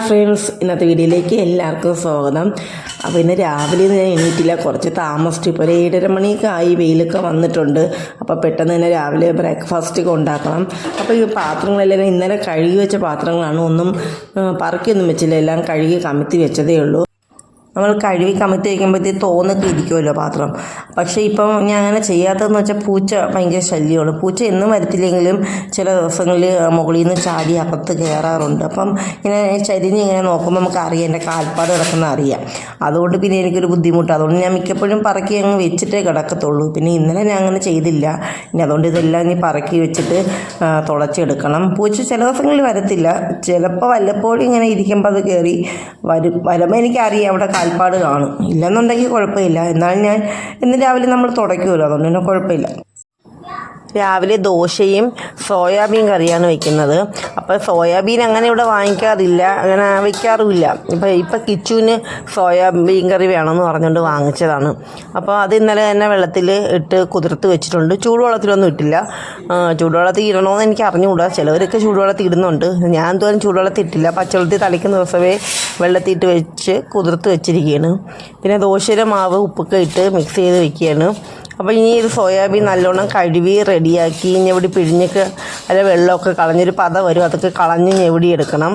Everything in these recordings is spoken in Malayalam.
ഹായ് ഫ്രണ്ട്സ് ഇന്നത്തെ വീഡിയോയിലേക്ക് എല്ലാവർക്കും സ്വാഗതം. അപ്പോൾ ഇന്ന് രാവിലെ ഞാൻ എണീറ്റില്ല. കുറച്ച് താമസിച്ചു ഇപ്പോൾ ഒരു ഏഴര മണിയൊക്കെ ആയി വെയിലൊക്കെ വന്നിട്ടുണ്ട്. അപ്പോൾ പെട്ടെന്ന് തന്നെ രാവിലെ ബ്രേക്ക്ഫാസ്റ്റ് ഒക്കെ ഉണ്ടാക്കണം. അപ്പോൾ ഈ പാത്രങ്ങളെല്ലാം ഇന്നലെ കഴുകി വെച്ച പാത്രങ്ങളാണ്. ഒന്നും പറക്കിയൊന്നും വെച്ചില്ല. എല്ലാം കഴുകി കമത്തി വെച്ചതേ ഉള്ളൂ. നമ്മൾ കഴുകി കമത്തി വയ്ക്കുമ്പോഴത്തേക്ക് തോന്നൊക്കെ ഇരിക്കുമല്ലോ പാത്രം. പക്ഷേ ഇപ്പം ഞാൻ അങ്ങനെ ചെയ്യാത്തതെന്ന് വെച്ചാൽ പൂച്ച ഭയങ്കര ശല്യമാണ്. പൂച്ച എന്നും വരത്തില്ലെങ്കിലും ചില ദിവസങ്ങളിൽ മുകളിൽ നിന്ന് ചാടി അകത്ത് കയറാറുണ്ട്. അപ്പം ഇങ്ങനെ ചരിഞ്ഞ് ഇങ്ങനെ നോക്കുമ്പോൾ നമുക്ക് അറിയാം എന്റെ കാൽപ്പാട് കിടക്കുന്ന അറിയാം. അതുകൊണ്ട് പിന്നെ എനിക്കൊരു ബുദ്ധിമുട്ട് അതുകൊണ്ട് ഞാൻ മിക്കപ്പോഴും പറക്കി അങ്ങ് വെച്ചിട്ടേ കിടക്കത്തുള്ളൂ. പിന്നെ ഇന്നലെ ഞാൻ അങ്ങനെ ചെയ്തില്ല. ഇനി അതുകൊണ്ട് ഇതെല്ലാം ഇനി പറക്കി വെച്ചിട്ട് തുളച്ചെടുക്കണം പൂച്ച ചില ദിവസങ്ങളിൽ വരത്തില്ല. ചിലപ്പോൾ വല്ലപ്പോഴും ഇങ്ങനെ ഇരിക്കുമ്പോൾ അത് കയറി വരും. വരുമ്പോൾ എനിക്കറിയാം അവിടെ കാൽപ്പാട് കാണും. ഇല്ലെന്നുണ്ടെങ്കിൽ കുഴപ്പമില്ല. എന്നാലും ഞാൻ ഇന്ന് രാവിലെ നമ്മൾ തുടയ്ക്കുമല്ലോ. അതുകൊണ്ട് തന്നെ കുഴപ്പമില്ല. രാവിലെ ദോശയും സോയാബീൻ കറിയാണ് വെക്കുന്നത്. അപ്പോൾ സോയാബീൻ അങ്ങനെ ഇവിടെ വാങ്ങിക്കാറില്ല. അങ്ങനെ വെക്കാറുമില്ല. ഇപ്പോൾ ഇപ്പോൾ കിച്ചുവിന് സോയാബീൻ കറി വേണമെന്ന് പറഞ്ഞുകൊണ്ട് വാങ്ങിച്ചതാണ്. അപ്പോൾ അത് ഇന്നലെ തന്നെ വെള്ളത്തിൽ ഇട്ട് കുതിർത്ത് വെച്ചിട്ടുണ്ട്. ചൂടുവെള്ളത്തിലൊന്നും ഇട്ടില്ല. ചൂടുവെള്ളത്തിൽ ഇടണമെന്ന് എനിക്ക് അറിഞ്ഞുകൂടാ. ചിലവരൊക്കെ ചൂടുവെള്ളത്തിൽ ഇടുന്നുണ്ട്. ഞാൻ തോന്നും ചൂടുവെള്ളത്തിൽ ഇട്ടില്ല. പച്ചവെള്ളത്തിൽ തളിക്കുന്ന ദിവസമേ വെള്ളത്തിൽ ഇട്ട് വെച്ച് കുതിർത്ത് വെച്ചിരിക്കുകയാണ്. പിന്നെ ദോശയുടെ മാവ് ഉപ്പൊക്കെ ഇട്ട് മിക്സ് ചെയ്ത് വെക്കുകയാണ്. അപ്പോൾ ഇനി ഇത് സോയാബീൻ നല്ലോണം കഴുകി റെഡിയാക്കി ഇനി എവിടെ പിഴിഞ്ഞൊക്കെ അല്ല വെള്ളമൊക്കെ കളഞ്ഞൊരു പത വരും അതൊക്കെ കളഞ്ഞ് എവിടെ എടുക്കണം.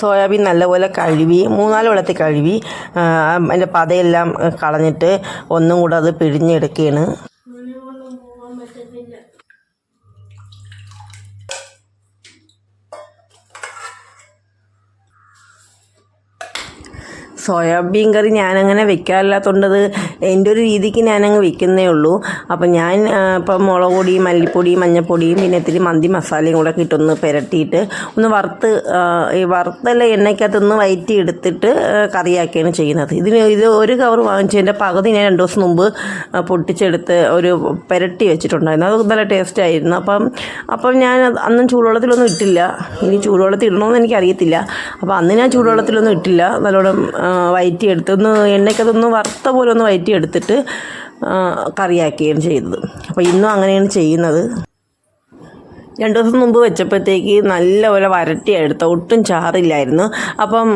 സോയാബീൻ നല്ലപോലെ കഴുകി മൂന്നാൽ വെള്ളത്തിൽ കഴുകി അതിന്റെ പതയെല്ലാം കളഞ്ഞിട്ട് ഒന്നും കൂടെ അത് പിഴിഞ്ഞെടുക്കുകയാണ്. സോയാബീൻ കറി ഞാനങ്ങനെ വെക്കാറില്ലാത്തതുകൊണ്ട് അത് എന്റെ ഒരു രീതിക്ക് ഞാനങ്ങ് വെക്കുന്നേ ഉള്ളൂ. അപ്പം ഞാൻ ഇപ്പം മുളക് പൊടി മല്ലിപ്പൊടി മഞ്ഞൾപ്പൊടിയും പിന്നെ ഇത്തിരി മന്തി മസാലയും കൂടെ കിട്ടുന്ന പുരട്ടിയിട്ട് ഒന്ന് വറുത്ത് ഈ വറുത്തല്ല എണ്ണയ്ക്കകത്തൊന്ന് വയറ്റി എടുത്തിട്ട് കറിയാക്കിയാണ് ചെയ്യുന്നത്. ഇതിന് ഇത് ഒരു കവർ വാങ്ങിച്ചതിന്റെ പകുതി ഞാൻ രണ്ട് ദിവസം മുമ്പ് പൊട്ടിച്ചെടുത്ത് ഒരു പുരട്ടി വെച്ചിട്ടുണ്ടായിരുന്നു. അത് നല്ല ടേസ്റ്റ് ആയിരുന്നു. അപ്പം അപ്പം ഞാൻ അന്നും ചൂടുവെള്ളത്തിലൊന്നും ഇട്ടില്ല. ഇനി ചൂടുവെള്ളത്തിൽ ഇടണമെന്ന് എനിക്കറിയത്തില്ല. അപ്പോൾ അന്ന് ഞാൻ ചൂടുവെള്ളത്തിലൊന്നും ഇട്ടില്ല. നല്ലോണം ആ, വയറ്റി എടുത്ത് ഒന്ന് എണ്ണയ്ക്കതൊന്ന് വറുത്ത പോലെ ഒന്ന് വയറ്റി എടുത്തിട്ട് ആ, കറിയാക്കുകയാണ് ചെയ്തത്. അപ്പോൾ ഇന്നും അങ്ങനെയാണ് ചെയ്യുന്നത്. രണ്ട് ദിവസം മുമ്പ് വെച്ചപ്പോഴത്തേക്ക് നല്ലപോലെ വരട്ടിയെടുത്ത ഒട്ടും ചാറില്ലായിരുന്നു. അപ്പം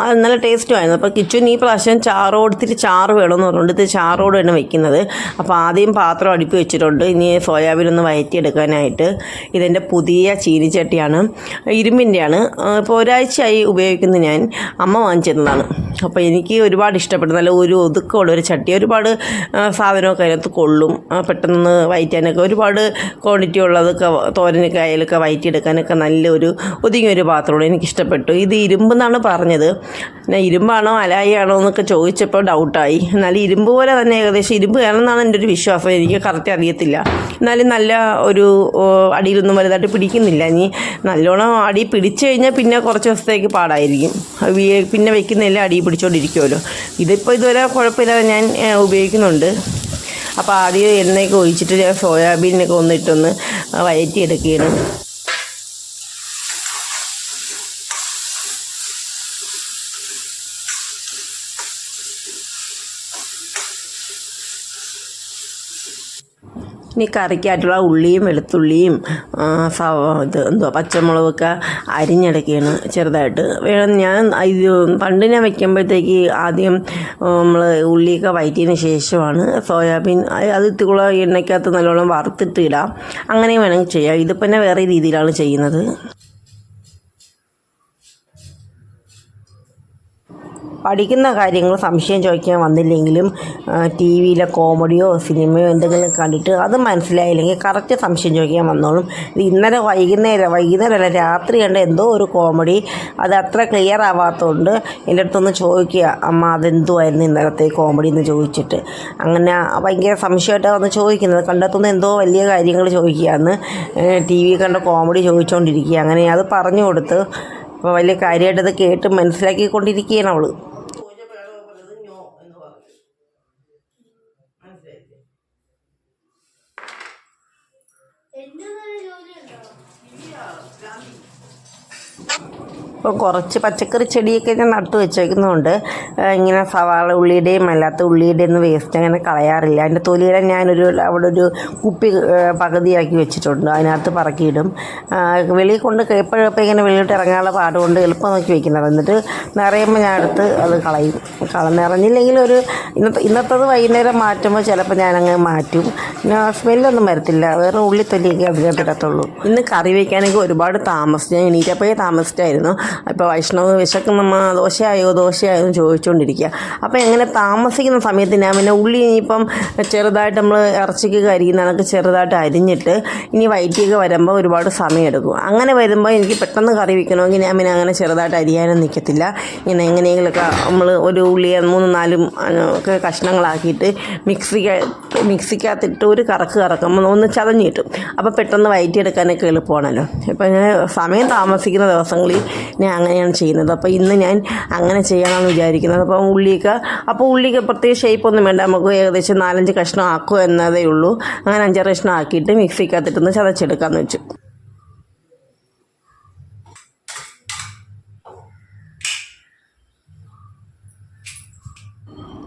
അത് നല്ല ടേസ്റ്റും ആയിരുന്നു. അപ്പോൾ കിച്ചൻ ഈ പ്രാവശ്യം ചാറോട് ഇത്തിരി ചാറ് വേണമെന്ന് പറഞ്ഞുകൊണ്ട് ഇത് ചാറോട് തന്നെ വെക്കുന്നത്. അപ്പോൾ ആദ്യം പാത്രം അടുപ്പി വെച്ചിട്ടുണ്ട്. ഇനി സോയാബീൻ ഒന്ന് വയറ്റിയെടുക്കാനായിട്ട്. ഇതെന്റെ പുതിയ ചീനിച്ചട്ടിയാണ്. ഇരുമ്പിന്റെയാണ്. ഇപ്പോൾ ഒരാഴ്ചയായി ഉപയോഗിക്കുന്നത് ഞാൻ. അമ്മ വാങ്ങിച്ചിരുന്നതാണ് അപ്പോൾ എനിക്ക് ഒരുപാട് ഇഷ്ടപ്പെട്ടു. നല്ല ഒരു ഒതുക്കമുള്ള ഒരു ചട്ടി. ഒരുപാട് സാധനമൊക്കെ അതിനകത്ത് കൊള്ളും. പെട്ടെന്ന് വയറ്റാനൊക്കെ ഒരുപാട് ക്വാണ്ടിറ്റി ഉള്ളതൊക്കെ തോരനൊക്കെ അയലൊക്കെ വയറ്റിയെടുക്കാനൊക്കെ നല്ലൊരു ഒതുങ്ങിയൊരു പാത്രമാണ്. എനിക്കിഷ്ടപ്പെട്ടു. ഇത് ഇരുമ്പ് എന്നാണ് പറഞ്ഞത്. പിന്നെ ഇരുമ്പാണോ അലായിയാണോ എന്നൊക്കെ ചോദിച്ചപ്പോൾ ഡൗട്ടായി എന്നാലും ഇരുമ്പ് പോലെ തന്നെ ഏകദേശം ഇരുമ്പ് ആണെന്നാണ് എന്റെ ഒരു വിശ്വാസം. എനിക്ക് കറക്റ്റ് അറിയത്തില്ല. എന്നാലും നല്ല ഒരു അടിയിലൊന്നും വലുതായിട്ട് പിടിക്കുന്നില്ല. ഇനി നല്ലോണം അടി പിടിച്ചു കഴിഞ്ഞാൽ പിന്നെ കുറച്ച് ദിവസത്തേക്ക് പാടായിരിക്കും. പിന്നെ വെക്കുന്ന വെക്കുന്നില്ല അടി പിടിച്ചുകൊണ്ടിരിക്കുമല്ലോ ഇതിപ്പോൾ ഇതുവരെ കുഴപ്പമില്ലാതെ ഞാൻ ഉപയോഗിക്കുന്നുണ്ട്. അപ്പോൾ ആദ്യം എണ്ണയൊക്കെ ഒഴിച്ചിട്ട് ഞാൻ സോയാബീനൊക്കെ ഒന്നിട്ടൊന്ന് വയറ്റിയെടുക്കുകയാണ്. ഇനി കറിക്കായിട്ടുള്ള ഉള്ളിയും വെളുത്തുള്ളിയും സവ ഇത് എന്തുവാ പച്ചമുളകൊക്കെ അരിഞ്ഞെടുക്കുകയാണ് ചെറുതായിട്ട്. വേണം ഞാൻ ഇത് പണ്ട് ഞാൻ വെക്കുമ്പോഴത്തേക്ക് ആദ്യം നമ്മൾ ഉള്ളിയൊക്കെ വയറ്റിയതിന് ശേഷമാണ് സോയാബീൻ അത് ഇത്തിക്കുള്ള എണ്ണയ്ക്കകത്ത് നല്ലോണം വറുത്തിട്ട് ഇടാം. അങ്ങനെ വേണമെങ്കിൽ ചെയ്യാം. ഇതിപ്പോൾ തന്നെ വേറെ രീതിയിലാണ് ചെയ്യുന്നത്. പഠിക്കുന്ന കാര്യങ്ങൾ സംശയം ചോദിക്കാൻ വന്നില്ലെങ്കിലും ടി വിയിലെ കോമഡിയോ സിനിമയോ എന്തെങ്കിലും കണ്ടിട്ട് അത് മനസ്സിലായില്ലെങ്കിൽ കറക്റ്റ് സംശയം ചോദിക്കാൻ വന്നോളും. ഇത് ഇന്നലെ വൈകുന്നേരം വൈകുന്നേരമല്ല രാത്രി കണ്ട എന്തോ ഒരു കോമഡി. അത് അത്ര ക്ലിയർ ആവാത്തതുകൊണ്ട് എന്റെ അടുത്തൊന്ന് ചോദിക്കുക അമ്മ അതെന്തുമായിരുന്നു ഇന്നലത്തെ കോമഡി? എന്ന് ചോദിച്ചിട്ട്. അങ്ങനെ ഭയങ്കര സംശയമായിട്ടാണ് വന്ന് ചോദിക്കുന്നത്. കണ്ടെത്തുന്ന എന്തോ വലിയ കാര്യങ്ങൾ ചോദിക്കുകയാണ്. ടി വി കണ്ട കോമഡി ചോദിച്ചുകൊണ്ടിരിക്കുക അങ്ങനെ അത് പറഞ്ഞു കൊടുത്ത് അപ്പോൾ വലിയ കാര്യമായിട്ടത് കേട്ട് മനസ്സിലാക്കിക്കൊണ്ടിരിക്കുകയാണ് അവൾ. ഇപ്പോൾ കുറച്ച് പച്ചക്കറി ചെടിയൊക്കെ ഞാൻ നട്ടു വെച്ചേക്കുന്നതുകൊണ്ട് ഇങ്ങനെ സവാള ഉള്ളിയുടെയും അല്ലാത്ത ഉള്ളിയുടെയും ഒന്നും വേസ്റ്റ് അങ്ങനെ കളയാറില്ല. അതിന്റെ തൊലിയുടെ ഞാനൊരു അവിടെ ഒരു കുപ്പി പകുതിയാക്കി വെച്ചിട്ടുണ്ട്. അതിനകത്ത് പറക്കിയിടും. വെളിയിൽ കൊണ്ട് എപ്പോഴെപ്പോൾ ഇങ്ങനെ വെളിയിലോട്ട് ഇറങ്ങാനുള്ള പാട് കൊണ്ട് എളുപ്പം നോക്കി വെക്കുന്നത് എന്നിട്ട് നിറയുമ്പോൾ ഞാൻ എടുത്ത് അത് കളയും. കള നിറഞ്ഞില്ലെങ്കിൽ ഒരു ഇന്നത്തെ ഇന്നത്തത് വൈകുന്നേരം മാറ്റുമ്പോൾ ചിലപ്പോൾ ഞാനങ്ങ് മാറ്റും. പിന്നെ സ്മെല്ലൊന്നും വരത്തില്ല. വേറെ ഉള്ളിത്തൊലിയൊക്കെ അതിനകത്ത് ഇടത്തുള്ളൂ. ഇന്ന് കറി വയ്ക്കാനൊക്കെ ഒരുപാട് താമസിച്ചു ഞാൻ എണീറ്റപ്പോഴേ താമസിച്ചായിരുന്നു. അപ്പോൾ വൈഷ്ണവ് വിശക്കുന്നമ്മ ദോശയായോ ദോശയായോ എന്ന് ചോദിച്ചുകൊണ്ടിരിക്കുക അപ്പോൾ എങ്ങനെ താമസിക്കുന്ന സമയത്ത് ഞാൻ പിന്നെ ഉള്ളി ഇനിയിപ്പം ചെറുതായിട്ട് നമ്മൾ ഇറച്ചിക്ക് കരിയുന്ന കണക്ക് ചെറുതായിട്ട് അരിഞ്ഞിട്ട് ഇനി വയറ്റിയൊക്കെ വരുമ്പോൾ ഒരുപാട് സമയം എടുക്കും. അങ്ങനെ വരുമ്പോൾ എനിക്ക് പെട്ടെന്ന് കറി വയ്ക്കണമെങ്കിൽ ഞാൻ പിന്നെ അങ്ങനെ ചെറുതായിട്ട് അരിയാനും നിൽക്കത്തില്ല ഇങ്ങനെ എങ്ങനെയെങ്കിലുമൊക്കെ നമ്മൾ ഒരു ഉള്ളി മൂന്ന് നാലും ഒക്കെ കഷ്ണങ്ങളാക്കിയിട്ട് മിക്സിക്ക് മിക്സിക്കകത്തിട്ട് ഒരു കറക്ക് കറക്കുമ്പോൾ ഒന്ന് ചതഞ്ഞ് കിട്ടും. അപ്പോൾ പെട്ടെന്ന് വയറ്റിയെടുക്കാനൊക്കെ എളുപ്പമാണല്ലോ. ഇപ്പം ഞാൻ സമയം താമസിക്കുന്ന ദിവസങ്ങളിൽ ഞാൻ അങ്ങനെയാണ് ചെയ്യുന്നത്. അപ്പോൾ ഇന്ന് ഞാൻ അങ്ങനെ ചെയ്യണമെന്ന് വിചാരിക്കുന്നത്. അപ്പോൾ ഉള്ളിക്ക് അപ്പോൾ ഉള്ളിക്ക് പ്രത്യേക ഷേപ്പൊന്നും വേണ്ട. നമുക്ക് ഏകദേശം നാലഞ്ച് കഷ്ണം ആക്കുക എന്നതേ ഉള്ളൂ. അങ്ങനെ അഞ്ചാറ് കഷ്ണം ആക്കിയിട്ട് മിക്സിക്കകത്തിട്ടൊന്ന് ചതച്ചെടുക്കാമെന്ന് വെച്ചു.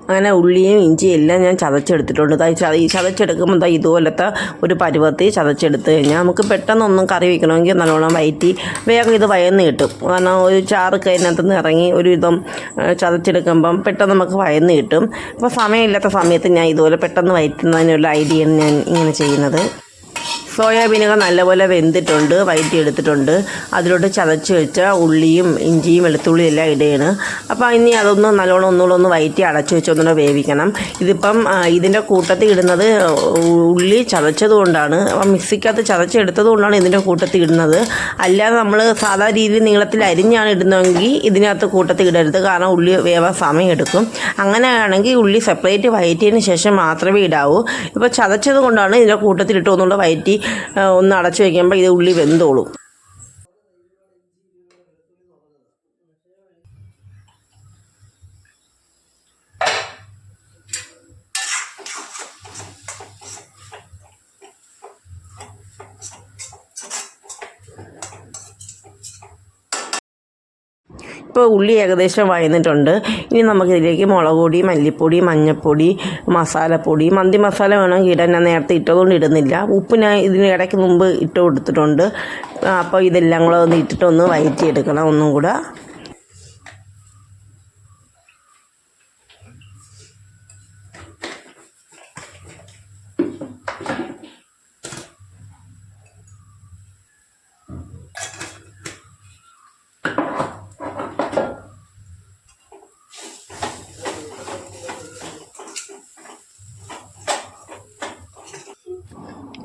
അങ്ങനെ ഉള്ളിയും ഇഞ്ചിയും എല്ലാം ഞാൻ ചതച്ചെടുത്തിട്ടുണ്ട്. ഈ ചത ഈ ചതച്ചെടുക്കുമ്പോൾ ദാ ഇതുപോലത്തെ ഒരു പരുവത്തിൽ ചതച്ചെടുത്ത് കഴിഞ്ഞാൽ നമുക്ക് പെട്ടെന്നൊന്നും കറി വയ്ക്കണമെങ്കിൽ നല്ലോണം വയറ്റി വേഗം ഇത് വയന്ന് കിട്ടും. കാരണം ഒരു ചാറ് അതിനകത്ത് നിന്ന് ഇറങ്ങി ഒരു വിധം ചതച്ചെടുക്കുമ്പം പെട്ടെന്ന് നമുക്ക് വയന്ന് കിട്ടും. അപ്പോൾ സമയമില്ലാത്ത സമയത്ത് ഞാൻ ഇതുപോലെ പെട്ടെന്ന് വയറ്റുന്നതിനുള്ള ഐഡിയയാണ് ഞാൻ ഇങ്ങനെ ചെയ്യുന്നത്. സോയാബീനൊക്കെ നല്ലപോലെ വെന്തിട്ടുണ്ട് വയറ്റി എടുത്തിട്ടുണ്ട്. അതിലോട്ട് ചതച്ച് വെച്ച ഉള്ളിയും ഇഞ്ചിയും വെളുത്തുള്ളിയും എല്ലാം ഇടുകയാണ്. അപ്പോൾ ഇനി അതൊന്ന് നല്ലോണം ഒന്നുകൂടെ ഒന്ന് വയറ്റി അടച്ച് വെച്ച് ഒന്നുകൂടെ വേവിക്കണം. ഇതിപ്പം ഇതിന്റെ കൂട്ടത്തിൽ ഇടുന്നത് ഉള്ളി ചതച്ചത് കൊണ്ടാണ്. അപ്പം മിക്സിക്കകത്ത് ചതച്ചെടുത്തത് കൊണ്ടാണ് ഇതിന്റെ കൂട്ടത്തിൽ ഇടുന്നത്. അല്ലാതെ നമ്മൾ സാധാ രീതിയിൽ നീളത്തിൽ അരിഞ്ഞാണ് ഇടുന്നതെങ്കിൽ ഇതിനകത്ത് കൂട്ടത്തിൽ ഇടരുത്. കാരണം ഉള്ളി വേവാൻ സമയം എടുക്കും. അങ്ങനെയാണെങ്കിൽ ഉള്ളി സെപ്പറേറ്റ് വയറ്റിയതിന് ശേഷം മാത്രമേ ഇടാവൂ. ഇപ്പോൾ ചതച്ചത് കൊണ്ടാണ് ഇതിന്റെ കൂട്ടത്തിലിട്ട് ഒന്നുകൂടെ വയറ്റി ഒന്ന് അടച്ചു വയ്ക്കുമ്പോൾ ഇത് ഉള്ളി വെന്തോളും. ഇപ്പോൾ ഉള്ളി ഏകദേശം വഴന്നിട്ടുണ്ട്. ഇനി നമുക്കിതിലേക്ക് മുളക് പൊടി മല്ലിപ്പൊടി മഞ്ഞൾപ്പൊടി മസാലപ്പൊടി മന്തി മസാല വേണമെങ്കിൽ ഇടാൻ ഞാൻ നേരത്തെ ഇട്ടതുകൊണ്ട് ഇടുന്നില്ല. ഉപ്പ് ഞാൻ ഇതിന് ഇടയ്ക്ക് മുമ്പ് ഇട്ട് കൊടുത്തിട്ടുണ്ട്. അപ്പോൾ ഇതെല്ലാം കൂടെ ഒന്ന് ഇട്ടിട്ട് ഒന്ന് വയറ്റിയെടുക്കണം ഒന്നും കൂടെ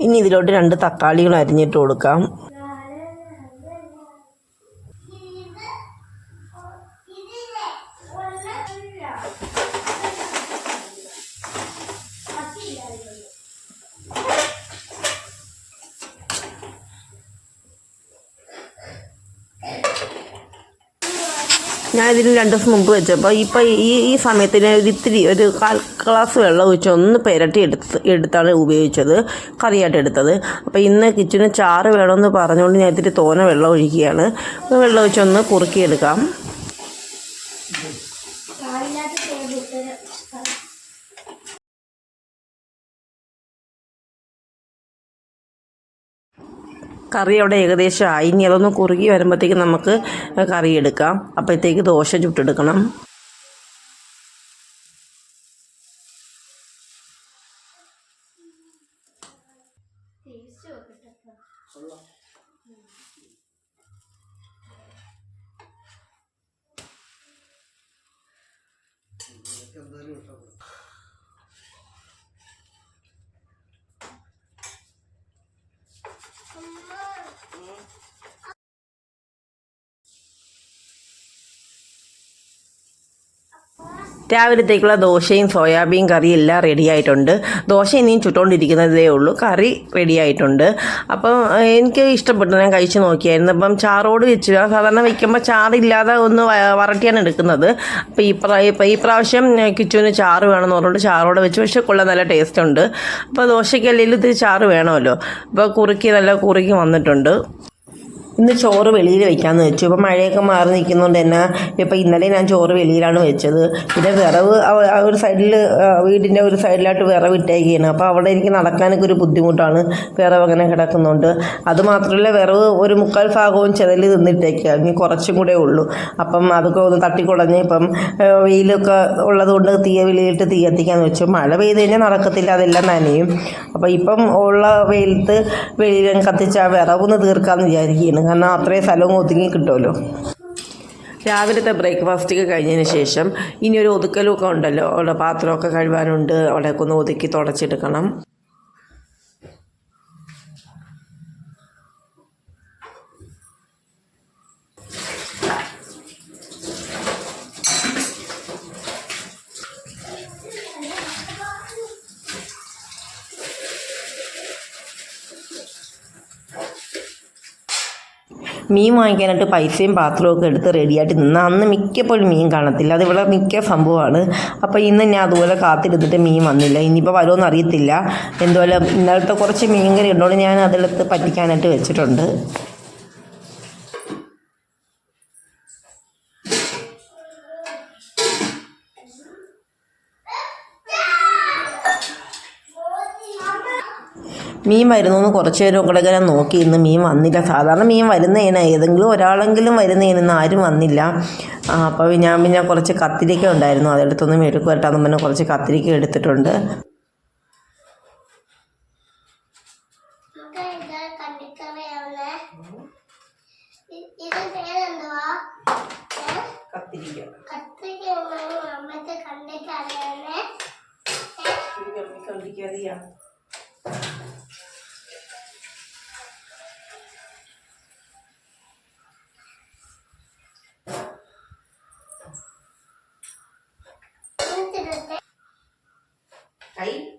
ഇനി ഇതിലോട്ട് രണ്ട് തക്കാളികൾ അരിഞ്ഞിട്ട് കൊടുക്കാം. ഇതിന് രണ്ട് ദിവസം മുമ്പ് വെച്ചപ്പോൾ ഇപ്പോൾ ഈ ഈ സമയത്തിന് ഒരു ഇത്തിരി ഒരു കാൽ ഗ്ലാസ് വെള്ളം ഒഴിച്ച് ഒന്ന് പെരട്ടി എടുത്ത് എടുത്താണ് ഉപയോഗിച്ചത് കറിയായിട്ട് എടുത്തത്. അപ്പോൾ ഇന്ന് കിച്ചണിൽ ചാറ് വേണമെന്ന് പറഞ്ഞുകൊണ്ട് ഞാൻ ഇത്തിരി തോന വെള്ളം ഒഴിക്കുകയാണ്. വെള്ളം ഒഴിച്ചൊന്ന് കുറുക്കിയെടുക്കാം. കറി അവിടെ ഏകദേശം ആയി. ഇനി അതൊന്ന് കുറുകി വരുമ്പോഴത്തേക്ക് നമുക്ക് കറി എടുക്കാം. അപ്പോഴത്തേക്ക് ദോശ ചുട്ടെടുക്കണം. രാവിലത്തേക്കുള്ള ദോശയും സോയാബീൻ കറിയും എല്ലാം റെഡി ആയിട്ടുണ്ട്. ദോശ ഇനിയും ചുട്ടുകൊണ്ടിരിക്കുന്നതേ ഉള്ളൂ. കറി റെഡിയായിട്ടുണ്ട് അപ്പം എനിക്ക് ഇഷ്ടപ്പെട്ടു ഞാൻ കഴിച്ചു നോക്കിയായിരുന്നു. അപ്പം ചാറോട് വെച്ച് സാധാരണ വയ്ക്കുമ്പോൾ ചാറില്ലാതെ ഒന്ന് വരട്ടിയാണ് എടുക്കുന്നത്. അപ്പോൾ ഈ പ്രാ ഈ പ്രാവശ്യം കിച്ചുവിന് ചാറ് വേണമെന്ന് പറഞ്ഞുകൊണ്ട് ചാറോടെ വെച്ച് പക്ഷേ കൊള്ളാൻ നല്ല ടേസ്റ്റ് ഉണ്ട്. അപ്പോൾ ദോശയ്ക്ക് അല്ലെങ്കിൽ ഇത് ചാറ് വേണമല്ലോ. അപ്പോൾ കുറുക്കി നല്ല കുറുക്കി വന്നിട്ടുണ്ട്. ഇന്ന് ചോറ് വെളിയിൽ വെക്കാമെന്ന് വെച്ചു. ഇപ്പം മഴയൊക്കെ മാറി നിൽക്കുന്നതുകൊണ്ട് തന്നെ ഇപ്പം ഇന്നലെ ഞാൻ ചോറ് വെളിയിലാണ് വെച്ചത്. പിന്നെ വിറവ് ഒരു സൈഡിൽ വീടിന്റെ ഒരു സൈഡിലായിട്ട് വിറവ് ഇട്ടേക്കുകയാണ് അപ്പോൾ അവിടെ എനിക്ക് നടക്കാനൊക്കെ ഒരു ബുദ്ധിമുട്ടാണ് വിറവ് അങ്ങനെ കിടക്കുന്നുണ്ട്. അതുമാത്രമല്ല വിറവ് ഒരു മുക്കാൽ ഭാഗവും ചെതൽ നിന്നിട്ടേക്കുക ഇനി കുറച്ചും കൂടെ ഉള്ളൂ. അപ്പം അതൊക്കെ ഒന്ന് തട്ടിക്കുടഞ്ഞ് ഇപ്പം വെയിലൊക്കെ ഉള്ളതുകൊണ്ട് തീയ വെളിയിട്ട് തീ എത്തിക്കാന്ന് വെച്ചു. മഴ പെയ്ത് കഴിഞ്ഞാൽ നടക്കത്തില്ല അതെല്ലാം നനയും. അപ്പോൾ ഇപ്പം ഉള്ള വെയിലത്ത് വെളിയിൽ കത്തിച്ച് ആ വിറവൊന്ന് തീർക്കാമെന്ന് വിചാരിക്കുകയാണ് കാരണം അത്രയും സ്ഥലവും ഒതുങ്ങി കിട്ടുമല്ലോ. രാവിലത്തെ ബ്രേക്ക്ഫാസ്റ്റ് ഒക്കെ കഴിഞ്ഞതിന് ശേഷം ഇനി ഒരു ഒതുക്കലൊക്കെ ഉണ്ടല്ലോ. അവിടെ പാത്രമൊക്കെ കഴുകാനുണ്ട്. അവിടെയൊക്കെ ഒന്ന് ഒതുക്കി തുടച്ചെടുക്കണം മീൻ വാങ്ങിക്കാനായിട്ട് പൈസയും പാത്രവും ഒക്കെ എടുത്ത് റെഡിയായിട്ട് നിന്ന്. അന്ന് മിക്കപ്പോഴും മീൻ കാണത്തില്ല. അത് ഇവിടെ മിക്ക സംഭവമാണ്. അപ്പോൾ ഇന്ന് ഞാൻ അതുപോലെ കാത്തിരുന്നിട്ട് മീൻ വന്നില്ല. ഇനിയിപ്പോൾ വരുമെന്ന് അറിയത്തില്ല. എന്തുപോലെ ഇന്നലത്തെ കുറച്ച് മീൻ ഉണ്ടോണ്ട് ഞാൻ അതിലെടുത്ത് പറ്റിക്കാനായിട്ട് വെച്ചിട്ടുണ്ട്. മീൻ വരുന്നു കുറച്ച് നേരം കൂടെ ഇങ്ങനെ നോക്കി ഇന്ന് മീൻ വന്നില്ല. സാധാരണ മീൻ വരുന്നതിന്. ഏതെങ്കിലും ഒരാളെങ്കിലും വരുന്നതിന് ആരും വന്നില്ല. അപ്പോൾ ഞാൻ പിന്നെ കുറച്ച് കത്തിരിക്ക ഉണ്ടായിരുന്നു. അതെടുത്തൊന്ന് മെഴുക്ക് വരട്ടാന്ന് പറഞ്ഞ് കുറച്ച് കത്തിരിക്ക എടുത്തിട്ടുണ്ട്? കത്തിരിക്ക. കത്രിക thấy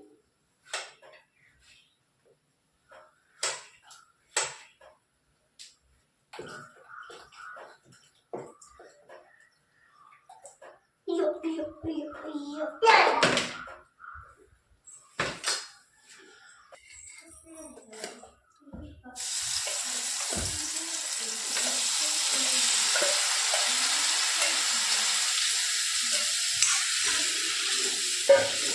Thank you.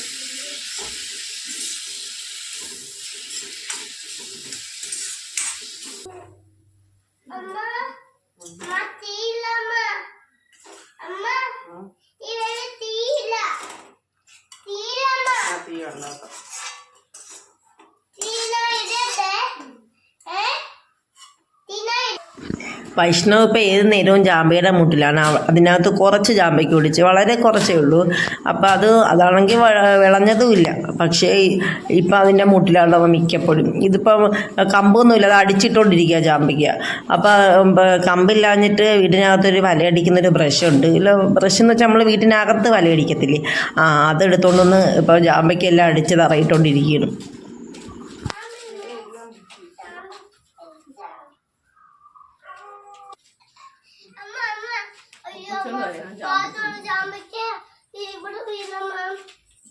വൈഷ്ണവ് ഇപ്പോൾ ഏത് നേരവും ജാമ്പയുടെ മുട്ടിലാണ്. അതിനകത്ത് കുറച്ച് ജാമ്പയ്ക്ക് പിടിച്ച് വളരെ കുറച്ചേ ഉള്ളൂ. അപ്പോൾ അത് അതാണെങ്കിൽ വിളഞ്ഞതുമില്ല പക്ഷേ ഇപ്പം അതിന്റെ മുട്ടിലാണ് അവൻ മിക്കപ്പോഴും. ഇതിപ്പം കമ്പൊന്നുമില്ല. അത് അടിച്ചിട്ടോണ്ടിരിക്കുക ജാമ്പയ്ക്ക് അപ്പോൾ കമ്പില്ലാഞ്ഞിട്ട് വീടിനകത്തൊരു വലയടിക്കുന്നൊരു ബ്രഷുണ്ട്. ഇല്ല ബ്രഷ് എന്ന് വെച്ചാൽ നമ്മൾ വീട്ടിനകത്ത് വലയടിക്കത്തില്ലേ? ആ അതെടുത്തോണ്ടൊന്ന് ഇപ്പോൾ ജാമ്പയ്ക്കെല്ലാം അടിച്ച് തറയിട്ടുകൊണ്ടിരിക്കുകയാണ് അമ്മ അമ്മ അയ്യോ പാത്തോട് ജാമ്പയ്ക്ക് ഇവിടെ വീണമ്മ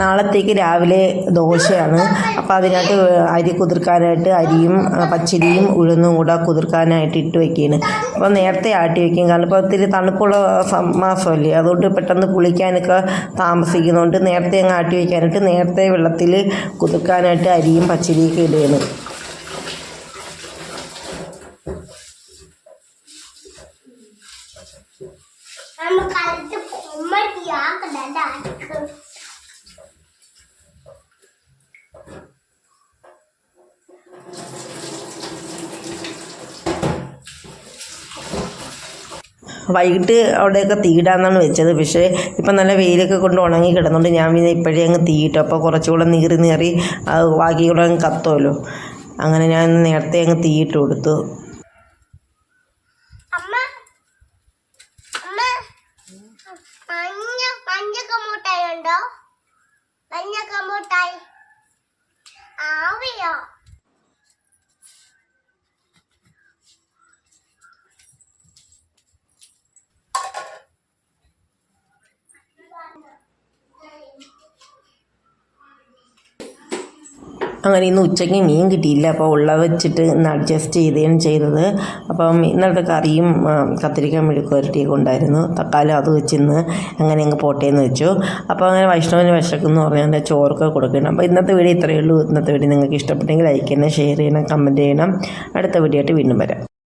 നാളത്തേക്ക് രാവിലെ ദോശയാണ്. അപ്പോൾ അതിനകത്ത് അരി കുതിർക്കാനായിട്ട് അരിയും പച്ചരിയും ഉഴുന്നും കൂടെ കുതിർക്കാനായിട്ട് ഇട്ട് വെക്കുകയാണ് അപ്പോൾ നേരത്തെ ആട്ടി വെക്കും കാരണം ഇപ്പോൾ ഒത്തിരി തണുപ്പുള്ള മാസമല്ലേ. അതുകൊണ്ട് പെട്ടെന്ന് പുളിക്കാനൊക്കെ താമസിക്കുന്നതുകൊണ്ട് നേരത്തെ അങ്ങ് ആട്ടി വെക്കാനായിട്ട് നേരത്തെ വെള്ളത്തിൽ കുതിർക്കാനായിട്ട് അരിയും പച്ചരിയൊക്കെ ഇടുകയാണ് നമ്മ കലത്ത് ഉമ്മട്ടിയാക്കണ്ട വൈകിട്ട് അവിടെയൊക്കെ തീയിടാന്നാണ് വെച്ചത്. പക്ഷേ ഇപ്പം നല്ല വെയിലൊക്കെ കൊണ്ട് ഉണങ്ങി കിടന്നുകൊണ്ട് ഞാൻ പിന്നെ ഇപ്പോഴേ അങ്ങ് തീയിട്ടു. അപ്പോൾ കുറച്ചുകൂടെ നീറി നീറി ബാക്കി കൂടെ അങ്ങ് കത്തുമല്ലോ അങ്ങനെ ഞാൻ നേരത്തെ അങ്ങ് തീയിട്ട് കൊടുത്തു. ആവിയോ? അങ്ങനെ ഇന്ന് ഉച്ചയ്ക്ക് മീൻ കിട്ടിയില്ല. അപ്പോൾ ഉള്ള വെച്ചിട്ട് ഇന്ന് അഡ്ജസ്റ്റ് ചെയ്യുകയാണ് ചെയ്തത്. അപ്പം ഇന്നലത്തെ കറിയും കത്തിരിക്ക മെഴുക്കുവരട്ടിയൊക്കെ ഉണ്ടായിരുന്നു. തക്കാളി അത് വെച്ചിന്ന് അങ്ങനെ അങ്ങ് പോട്ടേന്ന് വെച്ചു. അപ്പോൾ അങ്ങനെ വൈഷ്ണവിന് വിശക്കുന്നു പറഞ്ഞാൽ എന്റെ ചോറൊക്കെ കൊടുക്കണം അപ്പോൾ ഇന്നത്തെ വീഡിയോ ഇത്രയേ ഉള്ളൂ. ഇന്നത്തെ വീഡിയോ നിങ്ങൾക്ക് ഇഷ്ടപ്പെട്ടെങ്കിൽ ലൈക്ക് ചെയ്യണം ഷെയർ ചെയ്യണം കമന്റ് ചെയ്യണം. അടുത്ത വീഡിയോ ആയിട്ട് വീണ്ടും വരാം.